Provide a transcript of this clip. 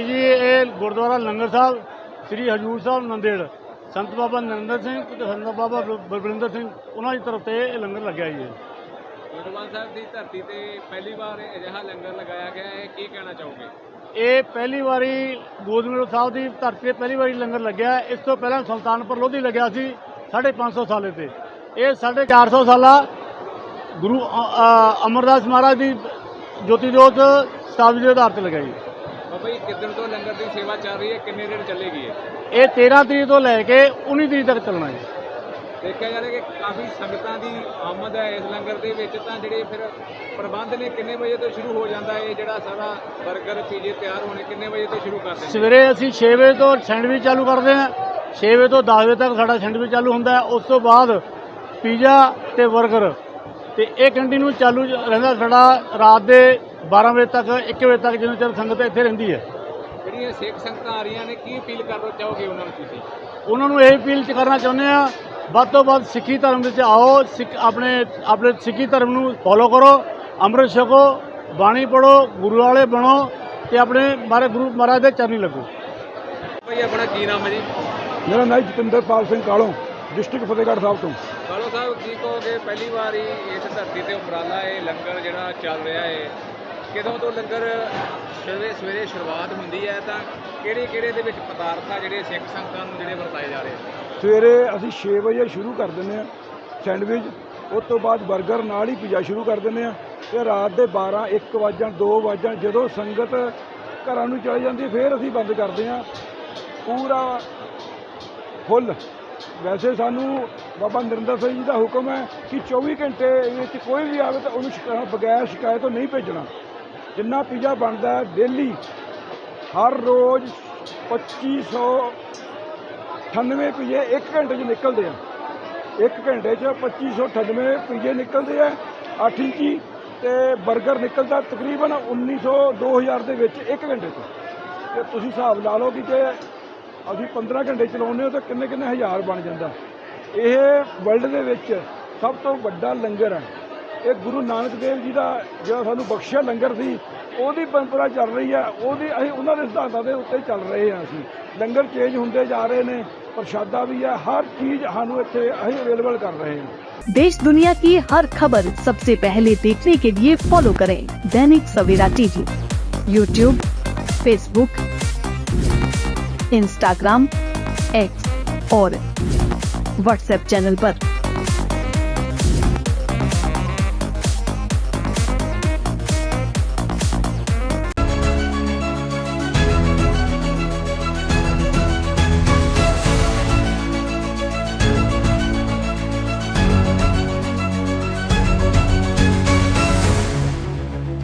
ਗੁਰਦੁਆਰਾ ਲੰਗਰ ਸਾਹਿਬ ਸ੍ਰੀ ਹਜੂਰ ਸਾਹਿਬ ਨੰਦੇੜ ਸੰਤ ਬਾਬਾ ਨਰਿੰਦਰ ਸਿੰਘ ਤੇ ਸੰਤ ਬਾਬਾ ਬਲਵਿੰਦਰ ਸਿੰਘ ਉਹਨਾਂ ਦੀ ਤਰਫ ਤੇ ਇਹ ਲੰਗਰ ਲੱਗਿਆ ਜੀ ਇਹ। ਗੁਰਦੁਆਰਾ ਸਾਹਿਬ ਦੀ ਧਰਤੀ ਤੇ ਪਹਿਲੀ ਵਾਰ ਅਜਿਹਾ ਲੰਗਰ ਲਗਾਇਆ ਗਿਆ ਹੈ ਕੀ ਕਹਿਣਾ ਚਾਹੋਗੇ ਇਹ ਪਹਿਲੀ ਵਾਰੀ ਗੋਦਮੇਲ ਸਾਹਿਬ ਦੀ ਧਰਤੀ ਤੇ ਪਹਿਲੀ ਵਾਰੀ ਲੰਗਰ ਲੱਗਿਆ। ਇਸ ਤੋਂ ਪਹਿਲਾਂ ਸੁਲਤਾਨਪੁਰ ਲੋਧੀ ਲੱਗਿਆ ਸੀ 550 ਸਾਲੇ ਤੇ ਇਹ 450 ਸਾਲਾ ਗੁਰੂ ਅਮਰਦਾਸ ਮਹਾਰਾਜ ਦੀ ਜੋਤੀ ਜੋਤ ਸਤਾਬਦੀ ਦੇ ਆਧਾਰ ਤੇ ਲਗਾਈ ਬਾਬਾ ਜੀ ਕਿੱਦਣ ਤੋਂ ਲੰਗਰ ਦੀ ਸੇਵਾ ਚੱਲ ਰਹੀ ਹੈ ਕਿੰਨੇ ਦਿਨ ਚੱਲੇਗੀ ਇਹ? ਇਹ 13 ਤਰੀਕ ਤੋਂ ਲੈ ਕੇ 19 ਤਰੀਕ ਤੱਕ ਚੱਲਣਾ ਹੈ ਦੇਖਿਆ ਜਾ ਰਿਹਾ ਕਿ ਕਾਫੀ ਸੰਗਤਾਂ ਦੀ ਆਮਦ ਹੈ ਇਸ ਲੰਗਰ ਦੇ ਵਿੱਚ ਤਾਂ ਜਿਹੜੇ ਫਿਰ ਪ੍ਰਬੰਧ ਨੇ ਕਿੰਨੇ ਵਜੇ ਤੋਂ ਸ਼ੁਰੂ ਹੋ ਜਾਂਦਾ ਹੈ? ਇਹ ਜਿਹੜਾ ਸਾਰਾ 버ਗਰ ਪੀਜੇ ਤਿਆਰ ਹੋਣੇ ਕਿੰਨੇ ਵਜੇ ਤੋਂ ਸ਼ੁਰੂ ਕਰਦੇ ਸਵੇਰੇ ਅਸੀਂ 6 ਵਜੇ ਤੋਂ ਸੈਂਡਵਿਚ ਚਾਲੂ ਕਰਦੇ ਹਾਂ। 6 ਵਜੇ ਤੋਂ 10 ਵਜੇ ਤੱਕ ਸਾਡਾ ਸੈਂਡਵਿਚ ਚਾਲੂ ਹੁੰਦਾ ਹੈ। ਉਸ ਤੋਂ ਬਾਅਦ ਪੀਜ਼ਾ ਤੇ 버ਗਰ ਤੇ ਇਹ ਕੰਟੀਨਿਊ ਚਾਲੂ ਰਹਿੰਦਾ ਸਾਡਾ ਰਾਤ ਦੇ 12 ਵਜੇ ਤੱਕ 1 ਵਜੇ ਤੱਕ ਜਿੰਨਾ ਚਿਰ ਸੰਗਤ ਇੱਥੇ ਰਹਿੰਦੀ ਹੈ। ਜਿਹੜੀਆਂ ਸਿੱਖ ਸੰਗਤਾਂ ਆ ਰਹੀਆਂ ਨੇ ਕੀ ਅਪੀਲ ਕਰਨਾ ਚਾਹੋਗੇ ਉਹਨਾਂ ਨੂੰ ਤੁਸੀਂ? ਉਹਨਾਂ ਨੂੰ ਇਹ ਅਪੀਲ ਚ ਕਰਨਾ ਚਾਹੁੰਦੇ ਆ ਵੱਧ ਤੋਂ ਵੱਧ ਸਿੱਖੀ ਧਰਮ ਵਿੱਚ ਆਓ ਸਿੱਖ ਆਪਣੇ ਆਪਣੇ ਸਿੱਖੀ ਧਰਮ ਨੂੰ ਫੋਲੋ ਕਰੋ ਅੰਮ੍ਰਿਤ ਛਕੋ ਬਾਣੀ ਪੜੋ ਗੁਰੂ ਵਾਲੇ ਬਣੋ ਤੇ ਆਪਣੇ ਮਾਰੇ ਗੁਰੂ ਮਹਾਰਾਜ ਦੇ ਚਰਨੀ ਲੱਗੋ। ਭਾਈ ਆਪਣਾ ਕੀ ਨਾਮ ਹੈ ਜੀ? ਮੇਰਾ ਨਾਮ ਜਤਿੰਦਰਪਾਲ ਸਿੰਘ ਕਾਲੋਂ ਡਿਸਟ੍ਰਿਕਟ ਫਤਿਹਗੜ੍ਹ ਸਾਹਿਬ ਤੋਂ। ਕਾਲੋ ਸਾਹਿਬ ਕੀ ਕਹੋਗੇ? ਪਹਿਲੀ ਵਾਰੀ ਇਸ ਧਰਤੀ ਤੇ ਉਪਰਾਲਾ ਇਹ ਲੰਗਰ ਜਿਹੜਾ ਚੱਲ ਰਿਹਾ ਹੈ। ਕਿਦੋਂ ਤੋਂ ਲੰਗਰ ਸਵੇਰੇ ਸਵੇਰੇ ਸ਼ੁਰੂਆਤ ਹੁੰਦੀ ਹੈ ਤਾਂ ਕਿਹੜੇ ਕਿਹੜੇ ਦੇ ਵਿੱਚ ਪਦਾਰਥਾਂ ਜਿਹੜੇ ਸਿੱਖ ਸੰਗਤਾਂ ਨੂੰ ਜਿਹੜੇ ਵਰਤਾਏ ਜਾ ਰਹੇ ਸਵੇਰੇ ਅਸੀਂ 6 ਵਜੇ ਸ਼ੁਰੂ ਕਰ ਦਿੰਦੇ ਆ ਸੈਂਡਵਿਚ ਉਸ ਤੋਂ ਬਾਅਦ 버ਗਰ ਨਾਲ ਹੀ ਪੀਜ਼ਾ ਸ਼ੁਰੂ ਕਰ ਦਿੰਦੇ ਆ ਤੇ ਰਾਤ ਦੇ 12 1 ਵਜਣ 2 ਵਜਣ ਜਦੋਂ ਸੰਗਤ ਘਰਾਂ ਨੂੰ ਚਲੀ ਜਾਂਦੀ ਹੈ, ਫਿਰ ਅਸੀਂ ਬੰਦ ਕਰਦੇ ਆ ਪੂਰਾ ਫੁੱਲ। ਵੈਸੇ ਸਾਨੂੰ ਬਾਬਾ ਨਰਿੰਦਰ ਸਿੰਘ ਜੀ ਦਾ ਹੁਕਮ ਹੈ ਕਿ 24 ਘੰਟੇ ਵਿੱਚ ਕੋਈ ਵੀ ਆਵੇ ਤਾਂ ਉਹਨੂੰ ਸ਼ਿਕਾ- ਬਗੈਰ ਸ਼ਿਕਾਇਤ ਤੋਂ ਨਹੀਂ ਭੇਜਣਾ। ਜਿੰਨਾ ਪੀਜ਼ਾ ਬਣਦਾ ਡੇਲੀ ਹਰ ਰੋਜ਼ 2598 ਪੀਜੇ 1 ਘੰਟੇ 'ਚ ਨਿਕਲਦੇ ਆ। 1 ਘੰਟੇ 'ਚ 2598 ਪੀਜੇ ਨਿਕਲਦੇ ਆ 8 ਇੰਚੀ ਤੇ 버ਗਰ ਨਿਕਲਦਾ ਤਕਰੀਬਨ 1900 2000 ਦੇ ਵਿੱਚ 1 ਘੰਟੇ 'ਚ। ਤੇ ਤੁਸੀਂ ਹਿਸਾਬ ਲਾ ਲਓ ਕਿ ਜੇ ਅਸੀਂ 15 ਘੰਟੇ ਚਲਾਉਂਦੇ ਹਾਂ ਤਾਂ ਕਿੰਨੇ ਕਿੰਨੇ ਹਜ਼ਾਰ ਬਣ ਜਾਂਦਾ। ਇਹ ਵਰਲਡ ਦੇ ਵਿੱਚ ਸਭ ਤੋਂ ਵੱਡਾ ਲੰਗਰ ਹੈ। ਇਹ ਗੁਰੂ ਨਾਨਕ ਦੇਵ ਜੀ ਦਾ ਜਿਹੜਾ ਸਾਨੂੰ ਬਖਸ਼ਿਆ ਲੰਗਰ ਸੀ ਉਹਦੀ ਪਰੰਪਰਾ ਚੱਲ ਰਹੀ ਹੈ ਉਹਦੀ ਅਸੀਂ ਉਹਨਾਂ ਦੇ ਸਿਧਾਂਤਾਂ ਦੇ ਉੱਤੇ ਚੱਲ ਰਹੇ ਹਾਂ ਅਸੀਂ ਲੰਗਰ ਚੇਂਜ ਹੁੰਦੇ ਜਾ ਰਹੇ ਨੇ ਪ੍ਰਸ਼ਾਦਾ ਵੀ ਹੈ ਹਰ ਚੀਜ਼ ਸਾਨੂੰ ਇੱਥੇ ਅਸੀਂ ਅਵੇਲੇਬਲ ਕਰ ਰਹੇ ਹਾਂ देश दुनिया की हर खबर सबसे पहले देखने के लिए फॉलो करें Dainik Savera TV YouTube Facebook Instagram X और व्हाट्सएप चैनल पर।